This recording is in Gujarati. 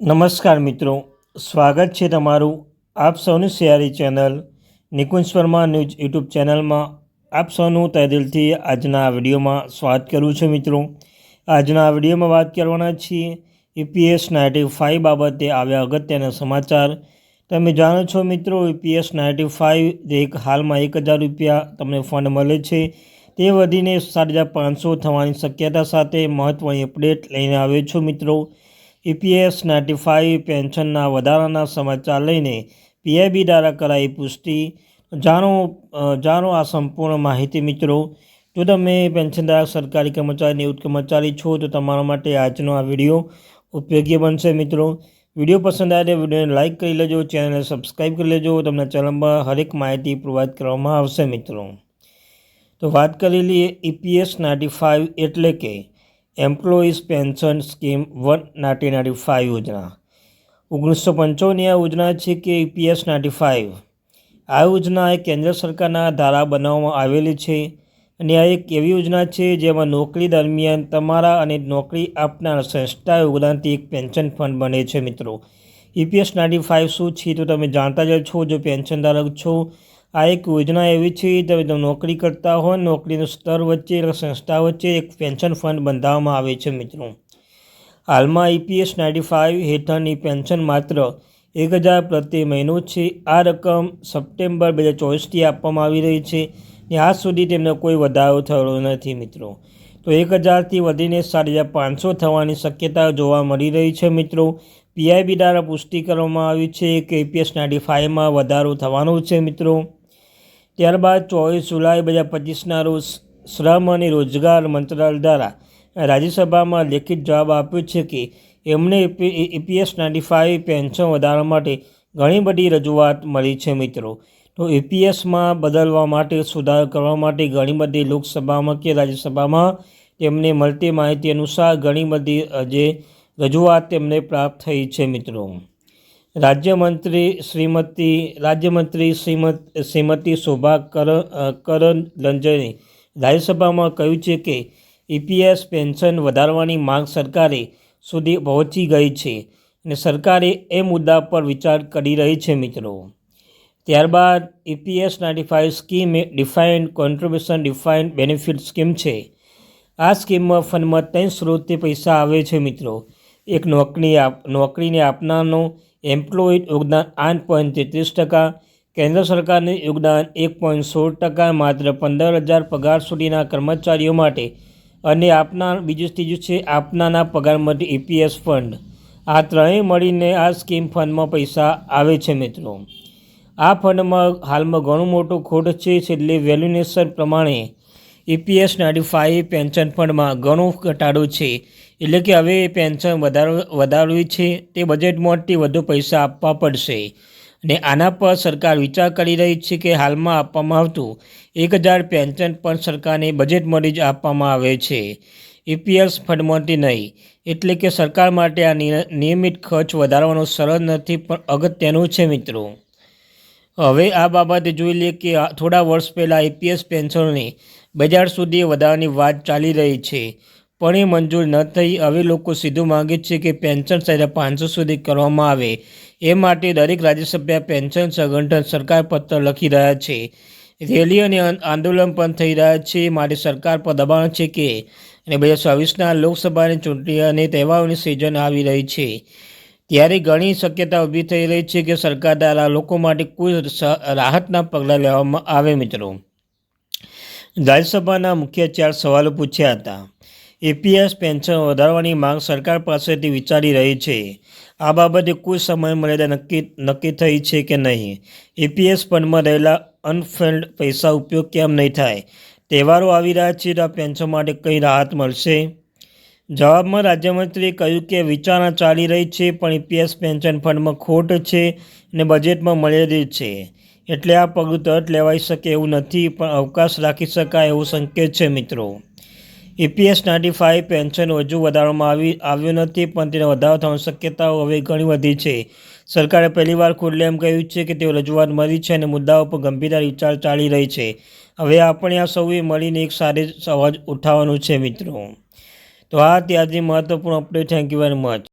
નમસ્કાર મિત્રો, સ્વાગત છે તમારું આપ સૌની સિયારી channel Nikunj Verma news YouTube ચેનલમાં. આપ સૌનું તહેદિલથી આજના વિડીયોમાં સ્વાગત કરું છું મિત્રો. આજના વિડીયોમાં વાત કરવાના છીએ યુપીએસ નાઇન્ટી ફાઇવ બાબતે આવ્યા અગત્યના સમાચાર. તમે જાણો છો મિત્રો, યુપીએસ નાઇન્ટી ફાઇવ જે એક હાલમાં એક હજાર રૂપિયા તમને ફંડ મળે છે. તે વધીને સાત હજાર પાંચસો થવાની શક્યતા સાથે મહત્ત્વની અપડેટ લઈને આવ્યો છું મિત્રો. ઈપીએસ નાઇન્ટી ફાઇવ પેન્શનના વધારાના સમાચાર લઈને પીઆઈબી દ્વારા કરાઈ પુષ્ટિ. જાણો જાણો આ સંપૂર્ણ માહિતી મિત્રો. જો તમે પેન્શનધારક સરકારી કર્મચારી નિવૃત્ત કર્મચારી છો, તો તમારા માટે આજનો આ વીડિયો ઉપયોગી બનશે મિત્રો. વીડિયો પસંદ આવે તો વિડીયોને લાઇક કરી લેજો, ચેનલને સબસ્ક્રાઈબ કરી લેજો. તમને ચેનલમાં હરેક માહિતી પ્રોવાઈડ કરવામાં આવશે મિત્રો. તો વાત કરી લઈએ ઈપીએસ નાઇન્ટી ફાઇવ એટલે કે employees pension scheme one ninety ninety five યોજના ઓગણીસો પંચાવનની આ યોજના છે કે ઈપીએસ નાઇન્ટી ફાઇવ આ યોજના એ કેન્દ્ર સરકારના ધારા બનાવવામાં આવેલી છે અને આ એક એવી યોજના છે જેમાં નોકરી દરમિયાન તમારા અને નોકરી આપનાર સંસ્થા યોગદાનથી એક પેન્શન ફંડ બને છે મિત્રો. ઈપીએસ નાઇન્ટી ફાઇવ શું છે તો તમે જાણતા જ છો જો પેન્શન ધારક છો આ એક યોજના એવી છે તમે નોકરી કરતા હોય, નોકરીનું સ્તર વચ્ચે સંસ્થા વચ્ચે એક પેન્શન ફંડ બંધાવવામાં આવે છે મિત્રો. હાલમાં ઈપીએસ નાઇન્ટી ફાઇવ હેઠળની પેન્શન માત્ર એક હજાર પ્રતિ મહિનો છે. આ રકમ સપ્ટેમ્બર બે હજાર ચોવીસથી આપવામાં આવી રહી છે ને આજ સુધી તેમનો કોઈ વધારો થયો નથી મિત્રો. તો એક હજારથી વધીને સાત હજાર પાંચસો થવાની શક્યતા જોવા મળી રહી છે મિત્રો. પીઆઈબી દ્વારા પુષ્ટિ કરવામાં આવી છે કે ઈપીએસ નાઇન્ટી ફાઇવમાં વધારો થવાનો છે મિત્રો. ત્યારબાદ ચોવીસ જુલાઈ બે હજાર પચીસના રોજ શ્રમ અને રોજગાર મંત્રાલય દ્વારા રાજ્યસભામાં લેખિત જવાબ આપ્યો છે કે એમને એપીએસ નાઇન્ટી ફાઇવ પેન્શન વધારવા માટે ઘણી બધી રજૂઆત મળી છે મિત્રો. તો ઈપીએસમાં બદલવા માટે, સુધાર કરવા માટે ઘણી બધી લોકસભામાં કે રાજ્યસભામાં તેમને મળતી માહિતી અનુસાર ઘણી બધી જે રજૂઆત તેમને પ્રાપ્ત થઈ છે મિત્રો. રાજ્યમંત્રી શ્રીમતી, રાજ્યમંત્રી શ્રીમત, શ્રીમતી શોભા કર કરંજને રાજ્યસભામાં કહ્યું છે કે, ઈપીએસ પેન્શન વધારવાની માંગ સરકારે સુધી પહોંચી ગઈ છે અને સરકારે એ મુદ્દા પર વિચાર કરી રહી છે મિત્રો. ત્યારબાદ ઈપીએસ નાઇન્ટી ફાઇવ સ્કીમ એ defined contribution defined benefit scheme છે. આ સ્કીમમાં ફંડમાં ત્રણ સ્ત્રોતથી પૈસા આવે છે મિત્રો. એક નોકરી આપ, નોકરીને આપનારનો એમ્પ્લોયી યોગદાન આઠ પોઈન્ટ તેત્રીસ ટકા. કેન્દ્ર સરકારનું યોગદાન એક પોઈન્ટ સોળ ટકા, માત્ર પંદર હજાર પગાર સુધીના કર્મચારીઓ માટે. અને આપનાર બીજું ત્રીજું છે, આપનાના પગાર માટે ઈપીએસ ફંડ આ ત્રણેય મળીને આ સ્કીમ ફંડમાં પૈસા આવે છે મિત્રો. આ ફંડમાં હાલમાં ઘણું મોટું ખોટ છે એટલે વેલ્યુનેશન પ્રમાણે ઈપીએસ નાઇન્ટી ફાઇવ પેન્શન ફંડમાં ઘણો ઘટાડો છે. એટલે કે હવે પેન્શન વધારો, વધારવી છે તે બજેટમાંથી વધુ પૈસા આપવા પડશે. અને આના પર સરકાર વિચાર કરી રહી છે કે હાલમાં આપવામાં આવતું એક હજાર પેન્શન પણ સરકારને બજેટમાંથી જ આપવામાં આવે છે. ઈપીએસ ફંડમાંથી નહીં. એટલે કે સરકાર માટે આ નિયમિત ખર્ચ વધારવાનો સરળ નથી, પણ અગત્યનું છે મિત્રો. હવે આ બાબતે જોઈ લઈએ કે થોડા વર્ષ પહેલાં એપીએસ પેન્શનોને બજાર સુધી વધારવાની વાત ચાલી રહી છે. પણ એ મંજૂર ન થઈ હવે લોકો સીધું માગે છે કે પેન્શન સજા પાંચસો સુધી કરવામાં આવે. એ માટે દરેક રાજ્યસભ્ય પેન્શન સંગઠન સરકાર પત્ર લખી રહ્યા છે. રેલી અને આંદોલન પણ થઈ રહ્યા છે. માટે સરકાર પર દબાણ છે કે અને બે હજાર છવ્વીસના લોકસભાની ચૂંટણી અને તહેવારોની સિઝન આવી રહી છે. ત્યારે ઘણી શક્યતા ઊભી થઈ રહી છે કે સરકાર દ્વારા લોકો માટે કોઈ રાહતના પગલાં લેવામાં આવે મિત્રો. રાજ્યસભાના મુખ્ય ચાર સવાલો પૂછ્યા હતા. એપીએસ પેન્શન વધારવાની માંગ સરકાર પાસેથી વિચારી રહી છે. આ બાબતે કોઈ સમય મર્યાદા નક્કી નક્કી થઈ છે કે નહીં? એપીએસ ફંડમાં રહેલા અનફેલ્ડ પૈસા ઉપયોગ કેમ નહીં થાય? તહેવારો આવી રહ્યા છે તો આ પેન્શન માટે કંઈ રાહત મળશે? જવાબમાં રાજ્યમંત્રીએ કહ્યું કે વિચારણા ચાલી રહી છે, પણ ઈપીએસ પેન્શન ફંડમાં ખોટ છે અને બજેટમાં મર્યાદિત છે. એટલે આ પગલું તરત લેવાઈ શકે એવું નથી, પણ અવકાશ રાખી શકાય એવો સંકેત છે મિત્રો. ઈપીએસ નાઇન્ટી ફાઇવ પેન્શન હજુ વધારવામાં આવી, આવ્યું નથી, પણ તેને વધારો થવાની શક્યતાઓ હવે ઘણી વધી છે. સરકારે પહેલીવાર ખુલ્લે એમ કહ્યું છે કે તેઓ રજૂઆત મળી છે અને મુદ્દાઓ પર ગંભીરતા વિચાર ચાલી રહી છે. હવે આપણે આ સૌએ મળીને એક સારી અવાજ ઉઠાવવાનું છે મિત્રો. તો આ ત્યાંથી મહત્વપૂર્ણ update thank you very much